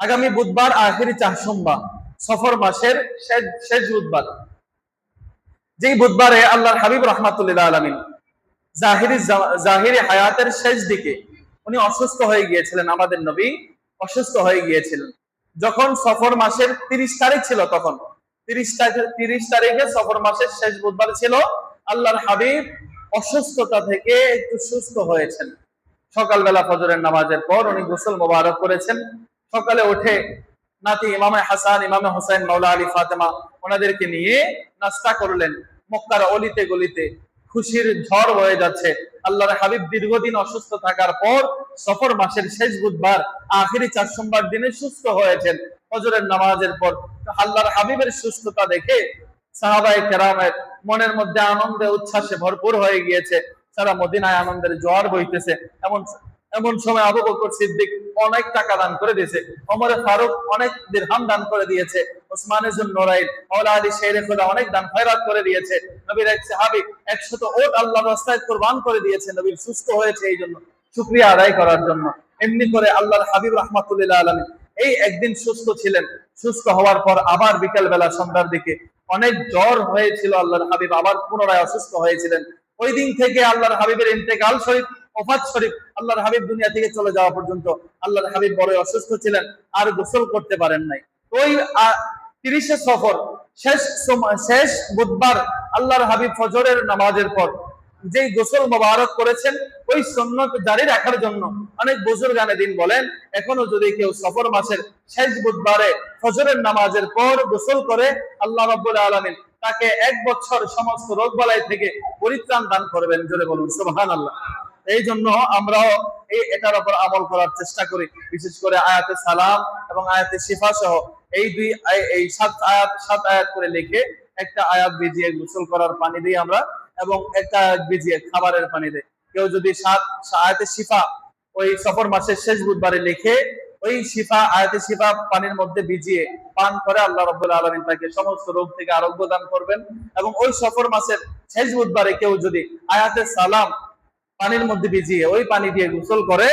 আগামী বুধবার, আখেরি চার সোমবার, সফর মাসের শেষ বুধবার। যেই বুধবারে আল্লাহর হাবিব রহমাতুল্লাহ আলমিন জাহিরি জাহিরি হায়াতের শেষ দিকে উনি অসুস্থ হয়ে গিয়েছিলেন, আমাদের নবী অসুস্থ হয়ে গিয়েছিলেন। যখন সফর মাসের তিরিশ তারিখ ছিল তখন, তিরিশ তারিখে তিরিশ তারিখে সফর মাসের শেষ বুধবার ছিল, আল্লাহর হাবিব অসুস্থতা থেকে একটু সুস্থ হয়েছেন। সকালবেলা ফজরের নামাজের পর উনি গোসল মোবারক করেছেন সকালে উঠে নাতি ইমামে হাসান, ইমামে হোসেন মাওলা আলী ফাতেমা ওনাদেরকে নিয়ে নাস্তা করলেন। মক্কার অলিতে গলিতে খুশির ঝড় হয়ে যাচ্ছে। আল্লাহর হাবিব দীর্ঘদিন অসুস্থ থাকার পর সফর মাসের শেষ বুধবার আখেরি চার সোমবার দিনে সুস্থ হয়েছেন। ফজরের নামাজের পর আল্লাহর হাবিবের সুস্থতা দেখে সাহাবাই কেরামের মনের মধ্যে আনন্দে, উচ্ছ্বাসে ভরপুর হয়ে গিয়েছে। সারা মদিনায় আনন্দের জোয়ার বইতেছে। এমন এমন সময় আবু বকর সিদ্দিক অনেক টাকা দান করে দিয়েছে। ওমরে ফারুক অনেক দিরহাম দান করে দিয়েছে। ওসমানে জুন নোরাইল, মাওলা আলী শেরে খোদা অনেক দান খয়রাত করে দিয়েছে। নবীর এক সাহাবী একশত ওট আল্লাহর রাস্তায় কুরবান করে দিয়েছে। নবীর সুস্থ হয়েছে এই জন্য, শুকরিয়া আদায় করার জন্য। এমনি করে আল্লাহর হাবিব রহমাতুল্লাহ আলমী এই একদিন সুস্থ ছিলেন। সুস্থ হওয়ার পর আবার বিকেল বেলা সন্ধ্যার দিকে অনেক জ্বর হয়েছিল আল্লাহর হাবিব, আবার পুনরায় অসুস্থ হয়েছিলেন। ওই দিন থেকে আল্লাহর হাবিবের ইন্তেকাল শরীফ ওফাত শরীফ আল্লাহর হাবিব দুনিয়া থেকে চলে যাওয়া পর্যন্ত আল্লাহর হাবিব বড় অসুস্থ ছিলেন, আর গোসল করতে পারেন নাই। ওই তিরিশে সফর, শেষ সময়, শেষ বুধবার আল্লাহর হাবিব ফজরের নামাজের পর যেই গোসল মোবারক করেছেন, ওই সন্ন্যত জারি রাখার জন্য অনেক বুজুর্গানে দিন বলেন, এখনও যদি কেউ সফর মাসের শেষ বুধবারে ফজরের নামাজের পর গোসল করে, আল্লাহ রাব্বুল আলামিন তাকে এক বছর সমস্ত রোগ বালাই থেকে পরিত্রাণ দান করবেন। জোরে বলুন, সুবহানাল্লাহ। এই জন্য আমরাও এটার উপর আমল করার চেষ্টা করি, বিশেষ করে আয়াতে সালাম এবং আয়াতে শিফা সহ। এই দুই এই সাত আয়াত সাত আয়াত করে লিখে একটা আয়াত ভিজিয়ে গোসল করার পানি দিই আমরা এবং একটা আয়াত ভিজিয়ে খাবারের পানি দেয় কেউ যদি সাত আয়াতে শিফা ওই সফর মাসের শেষ বুধবারে লিখে ওই শিফা, আয়াতে শিফা পানির মধ্যে ভিজিয়ে পান করে আল্লাহ রব্বুল আলমিন তাকে সমস্ত রোগ থেকে আরোগ্য দান করবেন এবং ওই সফর মাসের শেষ বুধবারে কেউ যদি আয়াতে সালাম পানির মধ্যে ভিজিয়ে ওই পানি দিয়ে গোসল করে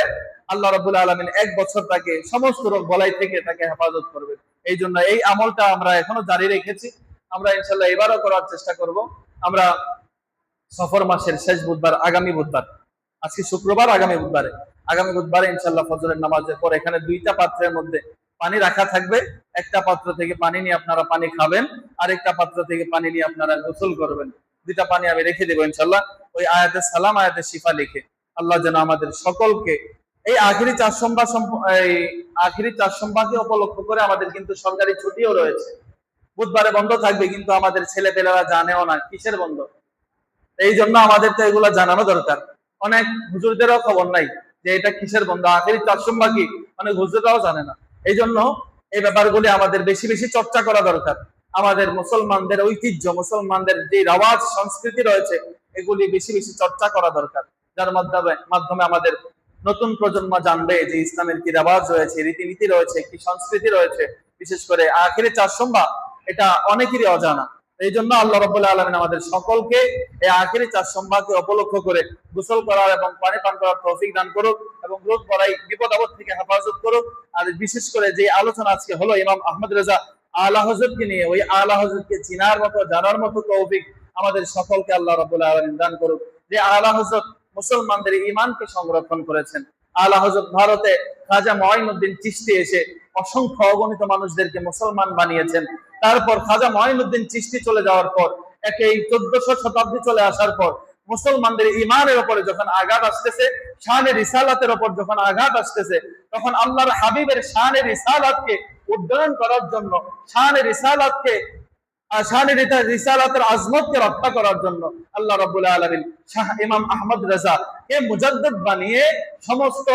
আল্লাহ রবুল্লা আলমিন এক বছর তাকে সমস্ত রোগ বলাই থেকে তাকে হেফাজত করবে। এই জন্য এই আমলটা আমরা এখনও জারি রেখেছি। আমরা ইনশাল্লাহ এবারও করার চেষ্টা করব। আমরা সফর মাসের শেষ বুধবার, আগামী বুধবার, আজকে শুক্রবার, আগামী বুধবারে। আগামী বুধবারে ইনশাল্লাহ ফজরের নামাজের পর এখানে দুইটা পাত্রের মধ্যে পানি রাখা থাকবে। একটা পাত্র থেকে পানি নিয়ে আপনারা পানি খাবেন আর একটা পাত্র থেকে পানি নিয়ে আপনারা গোসল করবেন। দুইটা পানি আমি রেখে দেবো ইনশাল্লাহ ওই আয়াতে সালাম, আয়াতে শিফা লিখে। আল্লাহ যেন আমাদের সকলকে এই আখিরি চার সোমবার এই আখিরি চার সোমবারকে উপলক্ষ করে আমাদের কিন্তু সরকারি ছুটিও রয়েছে। বুধবারে বন্ধ থাকবে, কিন্তু আমাদের ছেলে পেলেরা জানেও না কিসের বন্ধ। এই জন্য আমাদের তো এগুলো জানানো দরকার। অনেক হুজুরদেরও খবর নাই যে এটা কিসের বন্ধ, আখিরি চার সোমবার কি? অনেক হুজুররাও জানে না। এই জন্য এই ব্যাপারগুলি আমাদের বেশি বেশি চর্চা করা দরকার। আমাদের মুসলমানদের ঐতিহ্য, মুসলমানদের যে রাওয়াজ, সংস্কৃতি রয়েছে এগুলি বেশি বেশি চর্চা করা দরকার। যার মাধ্যমে মাধ্যমে আমাদের নতুন প্রজন্ম জানবে যে ইসলামের কি রেওয়াজ রয়েছে, রীতিনীতি রয়েছে, কি সংস্কৃতি রয়েছে। বিশেষ করে আখেরি চার সোমবার, এটা অনেকেরই অজানা। এই জন্য আল্লাহ রবুল্লাহ আলমিন আমাদের সকলকে এই আখেরি চার সোমবারকে উপলক্ষ করে গোসল করার এবং পানি পান করার তৌফিক দান করুক এবং রোগ বড়াই বিপদ আপদ থেকে হেফাজত করুক। আর বিশেষ করে যে আলোচনা আজকে হলো, ইমাম আহমদ রেজা আল্লাহ হজরতকে নিয়ে, ওই আল্লাহ হজরতকে চিনার মতো, জানার মতো তৌফিক আমাদের সকলকে আল্লাহ রবুল্লাহ আলমিন দান করুক। যে আল্লাহ হজরত মুসলমানদের ইমানকে সংরক্ষণ করেছেন। আল্লাহ হজরত ভারতে খাজা মহিনুদ্দিন চিস্তি এসে অসংখ্য অগণিত মানুষদেরকে মুসলমান বানিয়েছেন। তারপর খাজা মহিনুদ্দিন চিস্তি চলে যাওয়ার পর, একে এই চোদ্দশো শতাব্দী চলে আসার পর, মুসলমানদের ইমানের ওপরে যখন আঘাত আসতেছে শানের ইসালাতের ওপর যখন আঘাত আসতেছে, তখন আল্লাহর হাবিবের শানের ইসালাতকে উড্ডয়ন করার জন্য শানের ইসালাতকে রিসালাতের আজমতকে রক্ষা করার জন্য আল্লাহ রাব্বুল আলামিন শাহ ইমাম আহমদ রাজা মুজাদ্দিদ বানিয়ে সমস্ত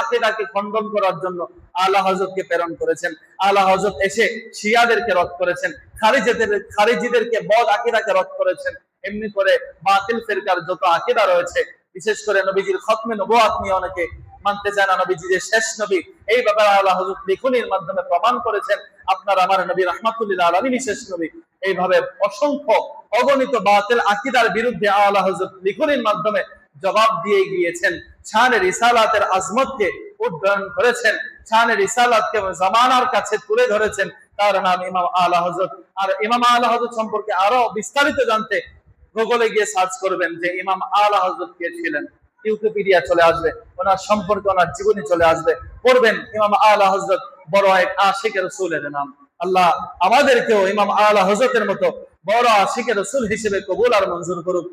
আকীদাকে খণ্ডন করার জন্য আলা হযরতকে প্রেরণ করেছেন। আলা হযরত এসে শিয়াদেরকে রদ করেছেন। খারিজিদের, খারিজিদেরকে বদ আকীদাকে রদ করেছেন। এমনি করে বাতিল ফেরকার যত আকীদা রয়েছে, বিশেষ করে নবীজির খতমে নবুয়াত নিয়ে অনেকে মানতে চায় না নবীজি, যে শেষ নবী। এই ব্যাপারে আল্লাহ হজরত লিখুনির মাধ্যমে প্রমাণ করেছেন, আপনার আমার নবী রহমাতুল্লাহ আলমিনী শেষ নবী। এইভাবে অসংখ্য অগণিত বাতিল আকিদার বিরুদ্ধে আল্লাহ হজরত লিখুনির মাধ্যমে জবাব দিয়ে গিয়েছেন। শানের ইসালাতের আজমতকে উদ্যয়ন করেছেন শানের ইসালাতকে জামানার কাছে তুলে ধরেছেন। তার নাম ইমাম আলা হজরত আর ইমাম আলা হজরত সম্পর্কে আরও বিস্তারিত জানতে গুগলে গিয়ে সার্চ করবেন যে ইমাম আলা হজরত কে ছিলেন। ইউকিপিডিয়া চলে আসবে, ওনার সম্পর্কে ওনার জীবনী চলে আসবে। পড়বেন ইমাম আলা হজরত বড় এক আশিক রসুলের নাম। আল্লাহ আমাদেরকেও ইমাম আলা হজরতের মতো বড় আশিক সুল হিসেবে কবুল আর মঞ্জুর করুক।